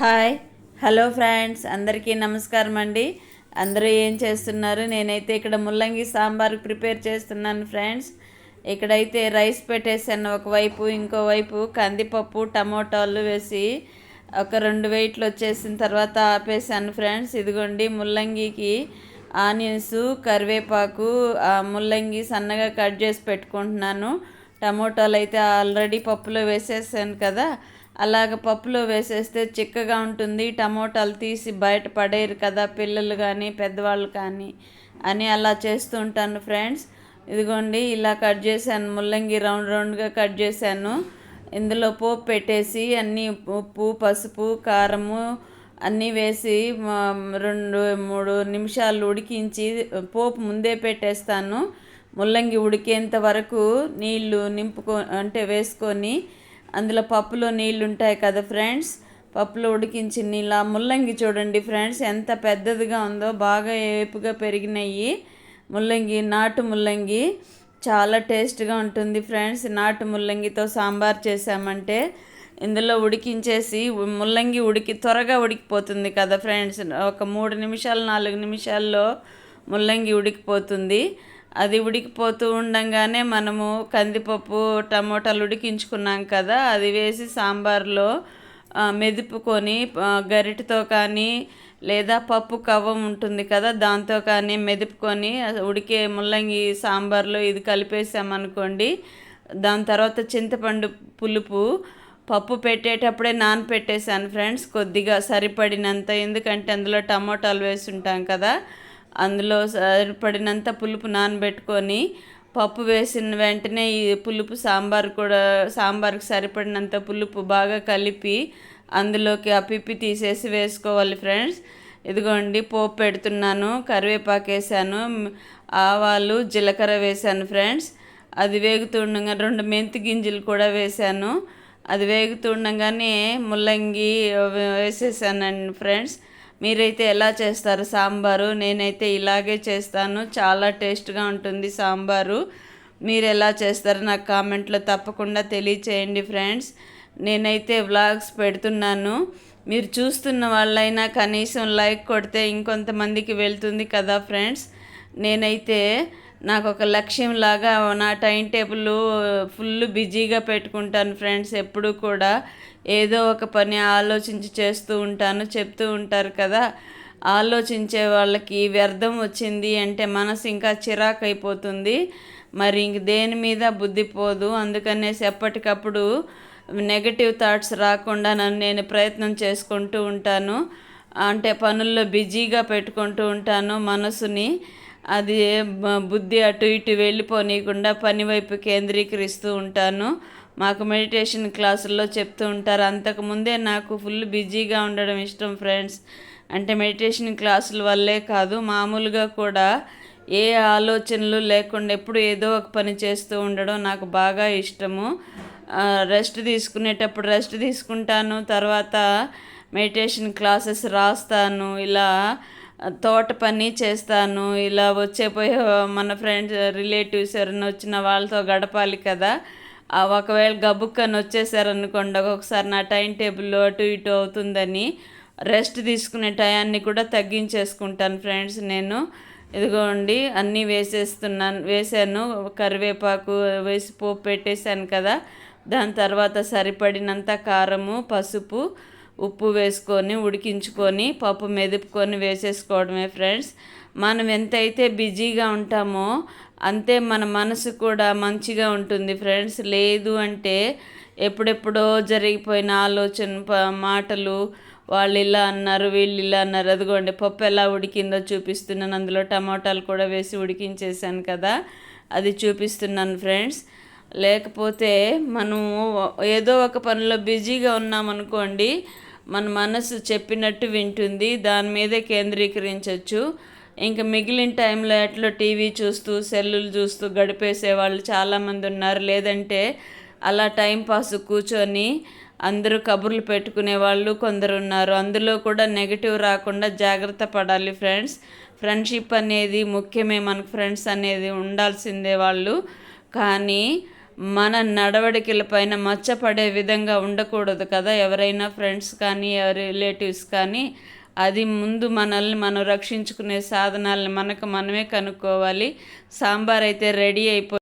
Hi hello friends అందరికీ నమస్కారం అండి. అందరూ ఏం చేస్తున్నారు? నేనైతే ఇక్కడ ముల్లంగి సాంబార్ ప్రిపేర్ చేస్తున్నాను ఫ్రెండ్స్. ఇక్కడైతే రైస్ పెట్టేసాను ఒకవైపు ఇంకోవైపు కందిపప్పు టమోటాలు వేసి ఒక రెండు వెయిట్లు వచ్చేసిన తర్వాత ఆపేసాను ఫ్రెండ్స్. ఇదిగోండి ముల్లంగికి ఆనియన్స్ కరివేపాకు ముల్లంగి సన్నగా కట్ చేసి పెట్టుకుంటున్నాను. టమోటాలు అయితే ఆల్రెడీ పప్పులో వేసేసాను కదా. అలాగ పప్పులో వేసేస్తే చిక్కగా ఉంటుంది. టమోటాలు తీసి బయట పడేరు కదా పిల్లలు కానీ పెద్దవాళ్ళు కానీ అని అలా చేస్తూ ఉంటాను ఫ్రెండ్స్. ఇదిగోండి ఇలా కట్ చేశాను. ముల్లంగి రౌండ్ రౌండ్గా కట్ చేశాను. ఇందులో పోపు పెట్టేసి అన్నీ ఉప్పు పసుపు కారము అన్నీ వేసి రెండు మూడు నిమిషాలు ఉడికించి పోపు ముందే పెట్టేస్తాను. ముల్లంగి ఉడికేంత వరకు నీళ్ళు నింపుకో అంటే వేసుకొని అందులో పప్పులో నీళ్ళు ఉంటాయి కదా ఫ్రెండ్స్? పప్పులో ఉడికించి నీళ్ళ. ముల్లంగి చూడండి ఫ్రెండ్స్ ఎంత పెద్దదిగా ఉందో బాగా ఏపుగా పెరిగినాయి. ముల్లంగి నాటు ముల్లంగి చాలా టేస్ట్గా ఉంటుంది ఫ్రెండ్స్. నాటు ముల్లంగితో సాంబార్ చేసామంటే ఇందులో ఉడికించేసి ముల్లంగి ఉడికి త్వరగా ఉడికిపోతుంది కదా ఫ్రెండ్స్. ఒక మూడు నిమిషాలు నాలుగు నిమిషాల్లో ముల్లంగి ఉడికిపోతుంది. అది ఉడికిపోతూ ఉండంగానే మనము కందిపప్పు టమోటాలు ఉడికించుకున్నాం కదా అది వేసి సాంబార్లో మెదుపుకొని గరిటతో కానీ లేదా పప్పు కవ్వం ఉంటుంది కదా దాంతో కానీ మెదుపుకొని ఉడికే ముల్లంగి సాంబార్లో ఇది కలిపేసామనుకోండి దాని తర్వాత చింతపండు పులుపు పప్పు పెట్టేటప్పుడే నానపెట్టేశాను ఫ్రెండ్స్ కొద్దిగా సరిపడినంత. ఎందుకంటే అందులో టమోటాలు వేసి ఉంటాం కదా అందులో సరిపడినంత పులుపు నానబెట్టుకొని పప్పు వేసిన వెంటనే ఈ పులుపు సాంబార్ కూడా సాంబార్కి సరిపడినంత పులుపు బాగా కలిపి అందులోకి ఆ పిప్పి తీసేసి వేసుకోవాలి ఫ్రెండ్స్. ఇదిగోండి పోపు పెడుతున్నాను కరివేపాకు వేసాను ఆవాలు జీలకర్ర వేసాను ఫ్రెండ్స్. అది వేగుతుండగా రెండు మెంతి గింజలు కూడా వేసాను. అది వేగుతుండగానే ముల్లంగి వేసేసానండి ఫ్రెండ్స్. మీరైతే ఎలా చేస్తారు సాంబారు? నేనైతే ఇలాగే చేస్తాను. చాలా టేస్ట్గా ఉంటుంది సాంబారు. మీరు ఎలా చేస్తారు నాకు కామెంట్లో తప్పకుండా తెలియచేయండి ఫ్రెండ్స్. నేనైతే వ్లాగ్స్ పెడుతున్నాను. మీరు చూస్తున్న వాళ్ళైనా కనీసం లైక్ కొడితే ఇంకొంతమందికి వెళ్తుంది కదా ఫ్రెండ్స్. నేనైతే నాకు ఒక లక్ష్యం లాగా నా టైం టేబుల్ ఫుల్ బిజీగా పెట్టుకుంటాను ఫ్రెండ్స్ ఎప్పుడు కూడా. ఏదో ఒక పని ఆలోచించి చేస్తూ ఉంటాను చెప్తూ ఉంటారు కదా. ఆలోచించే వాళ్ళకి వ్యర్థం వచ్చింది అంటే మనసు ఇంకా చిరాకు అయిపోతుంది మరి ఇంక దేని మీద బుద్ధి పోదు. అందుకనేసి ఎప్పటికప్పుడు నెగటివ్ థాట్స్ రాకుండా నన్ను నేను ప్రయత్నం చేసుకుంటూ ఉంటాను. అంటే పనుల్లో బిజీగా పెట్టుకుంటూ ఉంటాను మనసుని. అది బుద్ధి అటు ఇటు వెళ్ళిపోనీయకుండా పని వైపు కేంద్రీకరిస్తూ ఉంటాను. మాకు మెడిటేషన్ క్లాసుల్లో చెప్తూ ఉంటారు. అంతకుముందే నాకు ఫుల్ బిజీగా ఉండడం ఇష్టం ఫ్రెండ్స్. అంటే మెడిటేషన్ క్లాసుల వల్లే కాదు మామూలుగా కూడా ఏ ఆలోచనలు లేకుండా ఎప్పుడు ఏదో ఒక పని చేస్తూ ఉండడం నాకు బాగా ఇష్టము. రెస్ట్ తీసుకునేటప్పుడు రెస్ట్ తీసుకుంటాను. తర్వాత మెడిటేషన్ క్లాసెస్ రాస్తాను. ఇలా తోట పని చేస్తాను. ఇలా వచ్చే పోయే మన ఫ్రెండ్స్ రిలేటివ్స్ ఎవరైనా వచ్చిన వాళ్ళతో గడపాలి కదా. ఒకవేళ గబుక్కని వచ్చేసారనుకోండి ఒక్కొక్కసారి నా టైం టేబుల్లో అటు ఇటు అవుతుందని రెస్ట్ తీసుకునే టయాన్ని కూడా తగ్గించేసుకుంటాను ఫ్రెండ్స్ నేను. ఇదిగోండి అన్నీ వేసేస్తున్నాను వేసాను. కరివేపాకు వేసి పోపు పెట్టేశాను కదా. దాని తర్వాత సరిపడినంత కారము పసుపు ఉప్పు వేసుకొని ఉడికించుకొని పప్పు మెదుపుకొని వేసేసుకోవడమే ఫ్రెండ్స్. మనం ఎంతైతే బిజీగా ఉంటామో అంతే మన మనసు కూడా మంచిగా ఉంటుంది ఫ్రెండ్స్. లేదు అంటే ఎప్పుడెప్పుడో జరిగిపోయిన ఆలోచన మాటలు వాళ్ళు ఇలా అన్నారు వీళ్ళు ఇలా అన్నారు. అదిగోండి పప్పు ఎలా ఉడికిందో చూపిస్తున్నాను. అందులో టమాటాలు కూడా వేసి ఉడికించేసాను కదా అది చూపిస్తున్నాను ఫ్రెండ్స్. లేకపోతే మనము ఏదో ఒక పనిలో బిజీగా ఉన్నామనుకోండి మన మనసు చెప్పినట్టు వింటుంది దాని మీదే కేంద్రీకరించవచ్చు ఇంకా మిగిలిన టైంలో ఎట్లా టీవీ చూస్తూ సెల్లులు చూస్తూ గడిపేసే వాళ్ళు చాలామంది ఉన్నారు. లేదంటే అలా టైంపాస్ కూర్చొని అందరూ కబుర్లు పెట్టుకునే వాళ్ళు కొందరు ఉన్నారు. అందులో కూడా నెగిటివ్ రాకుండా జాగ్రత్త పడాలి ఫ్రెండ్స్ ఫ్రెండ్షిప్ అనేది ముఖ్యమే. మనకు ఫ్రెండ్స్ అనేది ఉండాల్సిందే వాళ్ళు. కానీ మన నడవడికల పైన మచ్చపడే విధంగా ఉండకూడదు కదా? ఎవరైనా ఫ్రెండ్స్ కానీ రిలేటివ్స్ కానీ అది ముందు మనల్ని మనం రక్షించుకునే సాధనాలను మనకు మనమే కనుక్కోవాలి. సాంబార్ అయితే రెడీ అయిపో